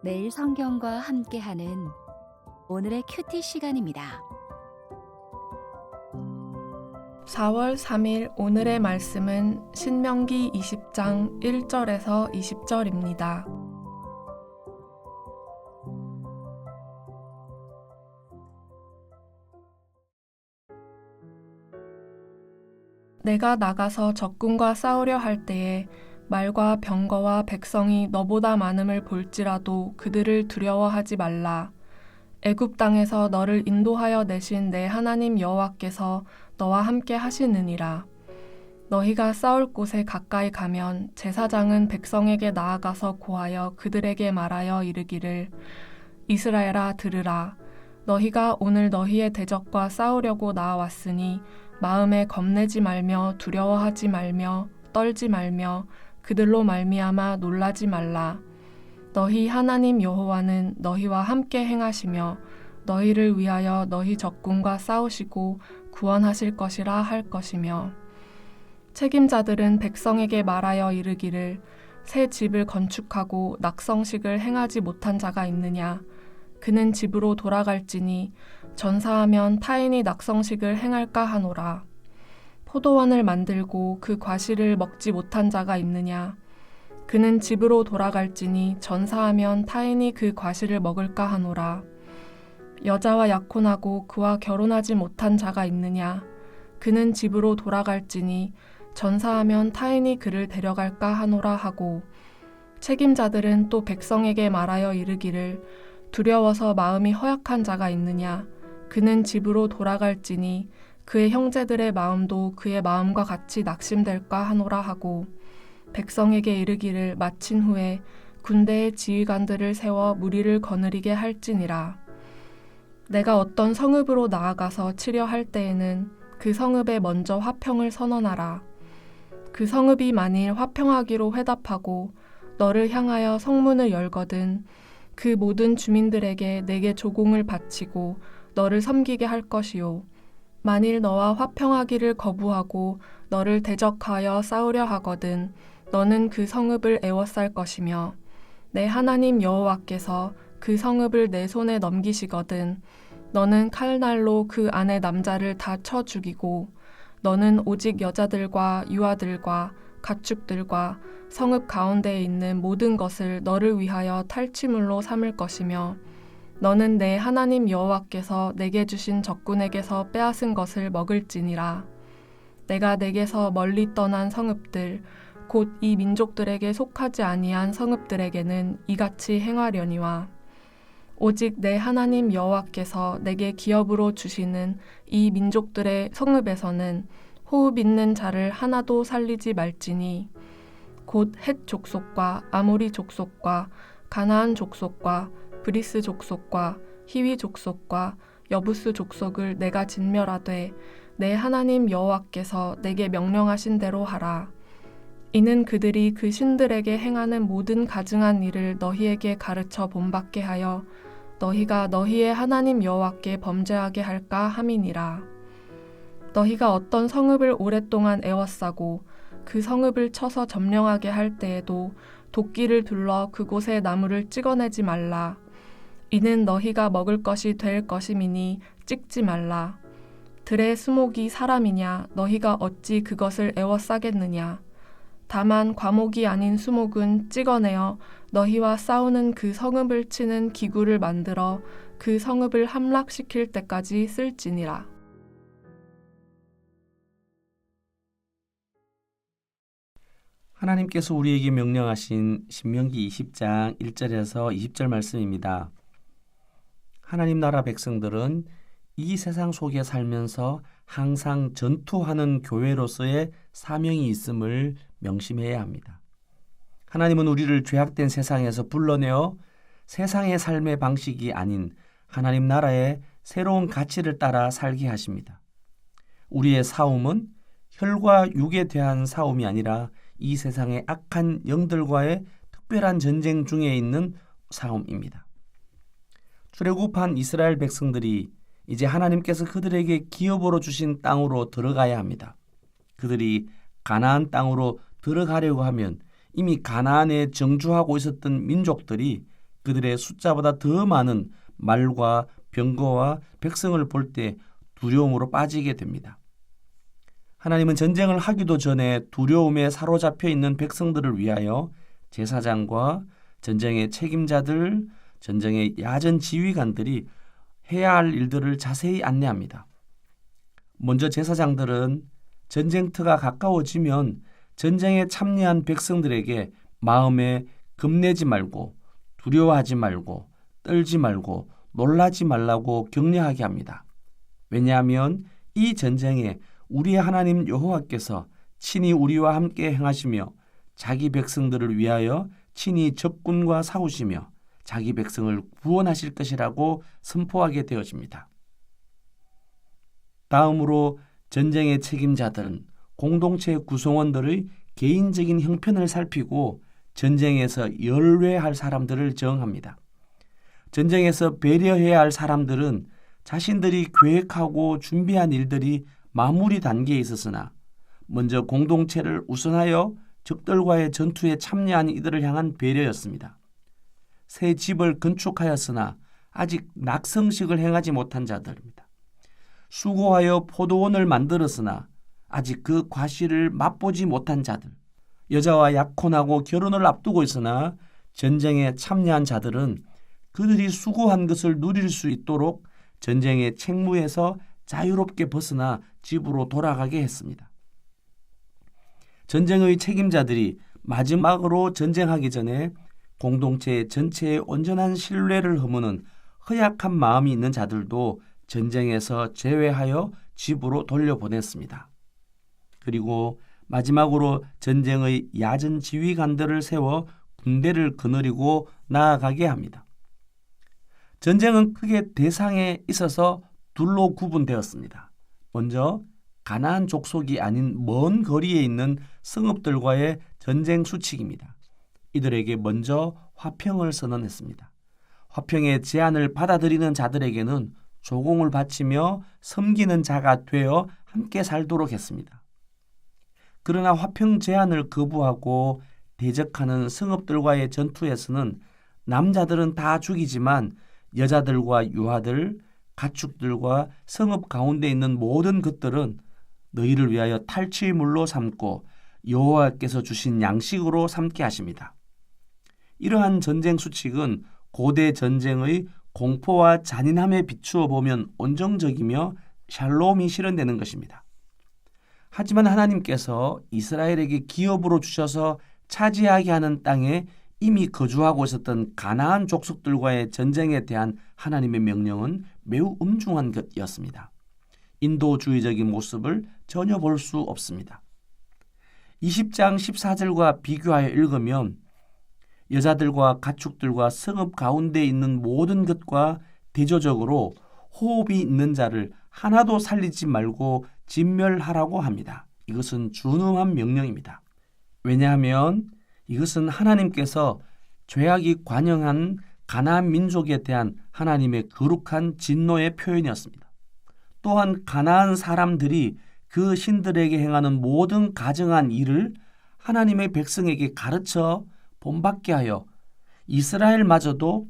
매일 성경과 함께하는 오늘의 큐티 시간입니다. 4월 3일 오늘의 말씀은 신명기 20장 1절에서 20절입니다. 내가 나가서 적군과 싸우려 할 때에 말과 병거와 백성이 너보다 많음을 볼지라도 그들을 두려워하지 말라. 애굽 땅에서 너를 인도하여 내신 내 하나님 여호와께서 너와 함께 하시느니라. 너희가 싸울 곳에 가까이 가면 제사장은 백성에게 나아가서 고하여 그들에게 말하여 이르기를 이스라엘아 들으라. 너희가 오늘 너희의 대적과 싸우려고 나아왔으니 마음에 겁내지 말며 두려워하지 말며 떨지 말며 그들로 말미암아 놀라지 말라. 너희 하나님 여호와는 너희와 함께 행하시며 너희를 위하여 너희 적군과 싸우시고 구원하실 것이라 할 것이며 책임자들은 백성에게 말하여 이르기를 새 집을 건축하고 낙성식을 행하지 못한 자가 있느냐 그는 집으로 돌아갈지니 전사하면 타인이 낙성식을 행할까 하노라 포도원을 만들고 그 과실을 먹지 못한 자가 있느냐? 그는 집으로 돌아갈지니 전사하면 타인이 그 과실을 먹을까 하노라. 여자와 약혼하고 그와 결혼하지 못한 자가 있느냐? 그는 집으로 돌아갈지니 전사하면 타인이 그를 데려갈까 하노라 하고 책임자들은 또 백성에게 말하여 이르기를 두려워서 마음이 허약한 자가 있느냐? 그는 집으로 돌아갈지니 그의 형제들의 마음도 그의 마음과 같이 낙심될까 하노라 하고 백성에게 이르기를 마친 후에 군대의 지휘관들을 세워 무리를 거느리게 할지니라 내가 어떤 성읍으로 나아가서 치려 할 때에는 그 성읍에 먼저 화평을 선언하라. 그 성읍이 만일 화평하기로 회답하고 너를 향하여 성문을 열거든 그 모든 주민들에게 내게 조공을 바치고 너를 섬기게 할 것이요. 만일 너와 화평하기를 거부하고 너를 대적하여 싸우려 하거든 너는 그 성읍을 애워쌀 것이며 내 하나님 여호와께서 그 성읍을 내 손에 넘기시거든 너는 칼날로 그 안의 남자를 다 쳐 죽이고 너는 오직 여자들과 유아들과 가축들과 성읍 가운데에 있는 모든 것을 너를 위하여 탈취물로 삼을 것이며 너는 내 하나님 여호와께서 내게 주신 적군에게서 빼앗은 것을 먹을지니라. 내가 내게서 멀리 떠난 성읍들 곧 이 민족들에게 속하지 아니한 성읍들에게는 이같이 행하려니와 오직 내 하나님 여호와께서 내게 기업으로 주시는 이 민족들의 성읍에서는 호흡 있는 자를 하나도 살리지 말지니 곧 헷 족속과 아모리 족속과 가나안 족속과 브리스 족속과 히위 족속과 여부스 족속을 내가 진멸하되 내 하나님 여호와께서 내게 명령하신 대로 하라 이는 그들이 그 신들에게 행하는 모든 가증한 일을 너희에게 가르쳐 본받게 하여 너희가 너희의 하나님 여호와께 범죄하게 할까 함이니라. 너희가 어떤 성읍을 오랫동안 애워싸고 그 성읍을 쳐서 점령하게 할 때에도 도끼를 둘러 그곳의 나무를 찍어내지 말라. 이는 너희가 먹을 것이 될 것임이니 찍지 말라. 들의 수목이 사람이냐 너희가 어찌 그것을 애워싸겠느냐. 다만 과목이 아닌 수목은 찍어내어 너희와 싸우는 그 성읍을 치는 기구를 만들어 그 성읍을 함락시킬 때까지 쓸지니라. 하나님께서 우리에게 명령하신 신명기 20장 1절에서 20절 말씀입니다. 하나님 나라 백성들은 이 세상 속에 살면서 항상 전투하는 교회로서의 사명이 있음을 명심해야 합니다. 하나님은 우리를 죄악된 세상에서 불러내어 세상의 삶의 방식이 아닌 하나님 나라의 새로운 가치를 따라 살게 하십니다. 우리의 싸움은 혈과 육에 대한 싸움이 아니라 이 세상의 악한 영들과의 특별한 전쟁 중에 있는 싸움입니다. 출애굽한 이스라엘 백성들이 이제 하나님께서 그들에게 기업으로 주신 땅으로 들어가야 합니다. 그들이 가나안 땅으로 들어가려고 하면 이미 가나안에 정주하고 있었던 민족들이 그들의 숫자보다 더 많은 말과 병거와 백성을 볼 때 두려움으로 빠지게 됩니다. 하나님은 전쟁을 하기도 전에 두려움에 사로잡혀 있는 백성들을 위하여 제사장과 전쟁의 책임자들, 전쟁의 야전 지휘관들이 해야 할 일들을 자세히 안내합니다. 먼저 제사장들은 전쟁터가 가까워지면 전쟁에 참여한 백성들에게 마음에 겁내지 말고 두려워하지 말고 떨지 말고 놀라지 말라고 격려하게 합니다. 왜냐하면 이 전쟁에 우리의 하나님 여호와께서 친히 우리와 함께 행하시며 자기 백성들을 위하여 친히 적군과 싸우시며 자기 백성을 구원하실 것이라고 선포하게 되어집니다. 다음으로 전쟁의 책임자들은 공동체 구성원들의 개인적인 형편을 살피고 전쟁에서 열외할 사람들을 정합니다. 전쟁에서 배려해야 할 사람들은 자신들이 계획하고 준비한 일들이 마무리 단계에 있었으나 먼저 공동체를 우선하여 적들과의 전투에 참여한 이들을 향한 배려였습니다. 새 집을 건축하였으나 아직 낙성식을 행하지 못한 자들입니다. 수고하여 포도원을 만들었으나 아직 그 과실을 맛보지 못한 자들, 여자와 약혼하고 결혼을 앞두고 있으나 전쟁에 참여한 자들은 그들이 수고한 것을 누릴 수 있도록 전쟁의 책무에서 자유롭게 벗어나 집으로 돌아가게 했습니다. 전쟁의 책임자들이 마지막으로 전쟁하기 전에 공동체 전체의 온전한 신뢰를 허무는 허약한 마음이 있는 자들도 전쟁에서 제외하여 집으로 돌려보냈습니다. 그리고 마지막으로 전쟁의 야전 지휘관들을 세워 군대를 거느리고 나아가게 합니다. 전쟁은 크게 대상에 있어서 둘로 구분되었습니다. 먼저 가나안 족속이 아닌 먼 거리에 있는 성읍들과의 전쟁 수칙입니다. 이들에게 먼저 화평을 선언했습니다. 화평의 제안을 받아들이는 자들에게는 조공을 바치며 섬기는 자가 되어 함께 살도록 했습니다. 그러나 화평 제안을 거부하고 대적하는 성읍들과의 전투에서는 남자들은 다 죽이지만 여자들과 유아들, 가축들과 성읍 가운데 있는 모든 것들은 너희를 위하여 탈취물로 삼고 여호와께서 주신 양식으로 삼게 하십니다. 이러한 전쟁 수칙은 고대 전쟁의 공포와 잔인함에 비추어 보면 온정적이며 샬롬이 실현되는 것입니다. 하지만 하나님께서 이스라엘에게 기업으로 주셔서 차지하게 하는 땅에 이미 거주하고 있었던 가나안 족속들과의 전쟁에 대한 하나님의 명령은 매우 엄중한 것이었습니다. 인도주의적인 모습을 전혀 볼 수 없습니다. 20장 14절과 비교하여 읽으면 여자들과 가축들과 성읍 가운데 있는 모든 것과 대조적으로 호흡이 있는 자를 하나도 살리지 말고 진멸하라고 합니다. 이것은 준엄한 명령입니다. 왜냐하면 이것은 하나님께서 죄악이 관영한 가나안 민족에 대한 하나님의 거룩한 진노의 표현이었습니다. 또한 가나안 사람들이 그 신들에게 행하는 모든 가정한 일을 하나님의 백성에게 가르쳐 본받게 하여 이스라엘마저도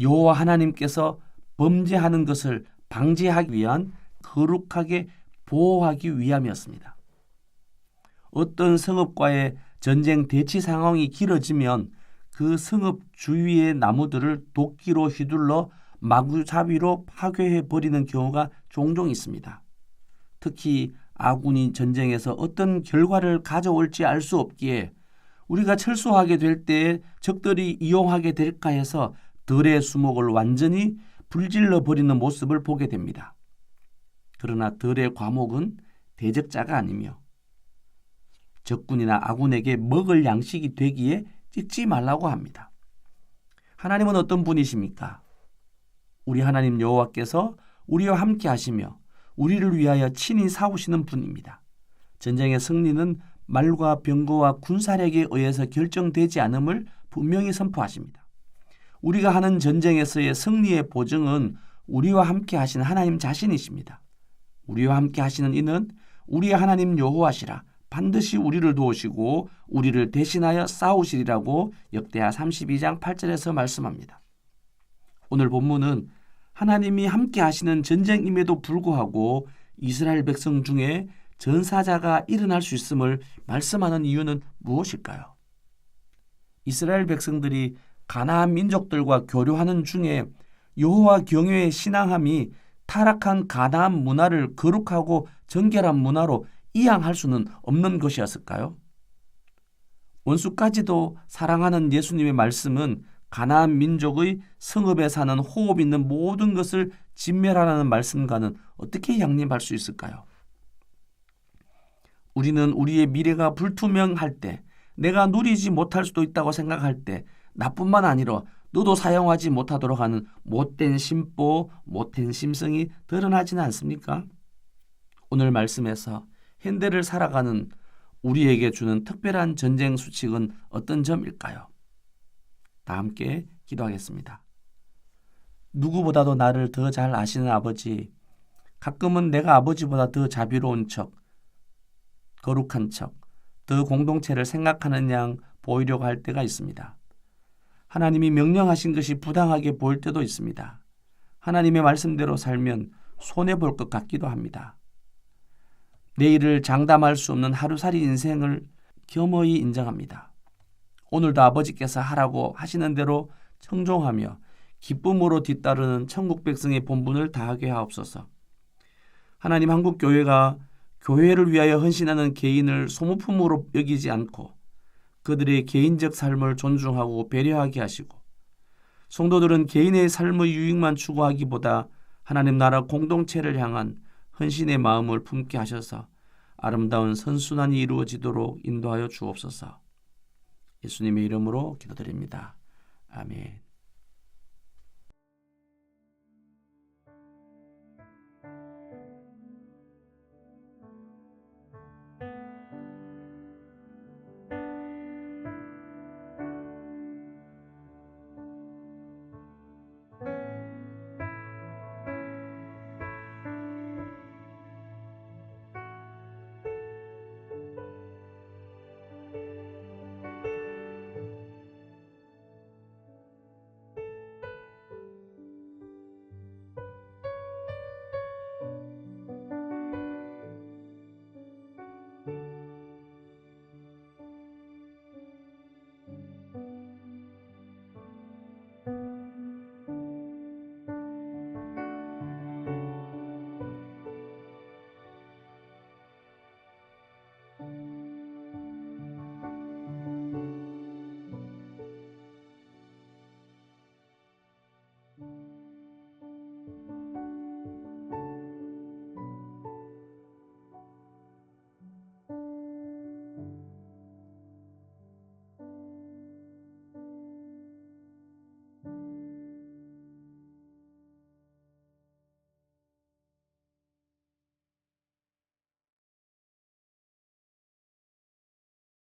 여호와 하나님께서 범죄하는 것을 방지하기 위한 거룩하게 보호하기 위함이었습니다. 어떤 성읍과의 전쟁 대치 상황이 길어지면 그 성읍 주위의 나무들을 도끼로 휘둘러 마구잡이로 파괴해 버리는 경우가 종종 있습니다. 특히 아군이 전쟁에서 어떤 결과를 가져올지 알 수 없기에 우리가 철수하게 될 때 적들이 이용하게 될까 해서 들의 수목을 완전히 불질러 버리는 모습을 보게 됩니다. 그러나 들의 과목은 대적자가 아니며 적군이나 아군에게 먹을 양식이 되기에 찍지 말라고 합니다. 하나님은 어떤 분이십니까? 우리 하나님 여호와께서 우리와 함께 하시며 우리를 위하여 친히 싸우시는 분입니다. 전쟁의 승리는 말과 병거와 군사력에 의해서 결정되지 않음을 분명히 선포하십니다. 우리가 하는 전쟁에서의 승리의 보증은 우리와 함께 하신 하나님 자신이십니다. 우리와 함께 하시는 이는 우리의 하나님 여호와시라 반드시 우리를 도우시고 우리를 대신하여 싸우시리라고 역대하 32장 8절에서 말씀합니다. 오늘 본문은 하나님이 함께 하시는 전쟁임에도 불구하고 이스라엘 백성 중에 전사자가 일어날 수 있음을 말씀하는 이유는 무엇일까요? 이스라엘 백성들이 가나안 민족들과 교류하는 중에 여호와 경외의 신앙함이 타락한 가나안 문화를 거룩하고 정결한 문화로 이양할 수는 없는 것이었을까요? 원수까지도 사랑하는 예수님의 말씀은 가나안 민족의 성읍에 사는 호흡 있는 모든 것을 진멸하라는 말씀과는 어떻게 양립할 수 있을까요? 우리는 우리의 미래가 불투명할 때, 내가 누리지 못할 수도 있다고 생각할 때, 나뿐만 아니라 너도 사용하지 못하도록 하는 못된 심보, 못된 심성이 드러나지는 않습니까? 오늘 말씀에서 현대를 살아가는 우리에게 주는 특별한 전쟁 수칙은 어떤 점일까요? 다 함께 기도하겠습니다. 누구보다도 나를 더 잘 아시는 아버지, 가끔은 내가 아버지보다 더 자비로운 척, 거룩한 척, 더 공동체를 생각하는 양 보이려고 할 때가 있습니다. 하나님이 명령하신 것이 부당하게 보일 때도 있습니다. 하나님의 말씀대로 살면 손해볼 것 같기도 합니다. 내일을 장담할 수 없는 하루살이 인생을 겸허히 인정합니다. 오늘도 아버지께서 하라고 하시는 대로 청종하며 기쁨으로 뒤따르는 천국 백성의 본분을 다하게 하옵소서. 하나님 한국 교회가 교회를 위하여 헌신하는 개인을 소모품으로 여기지 않고 그들의 개인적 삶을 존중하고 배려하게 하시고 성도들은 개인의 삶의 유익만 추구하기보다 하나님 나라 공동체를 향한 헌신의 마음을 품게 하셔서 아름다운 선순환이 이루어지도록 인도하여 주옵소서. 예수님의 이름으로 기도드립니다. 아멘.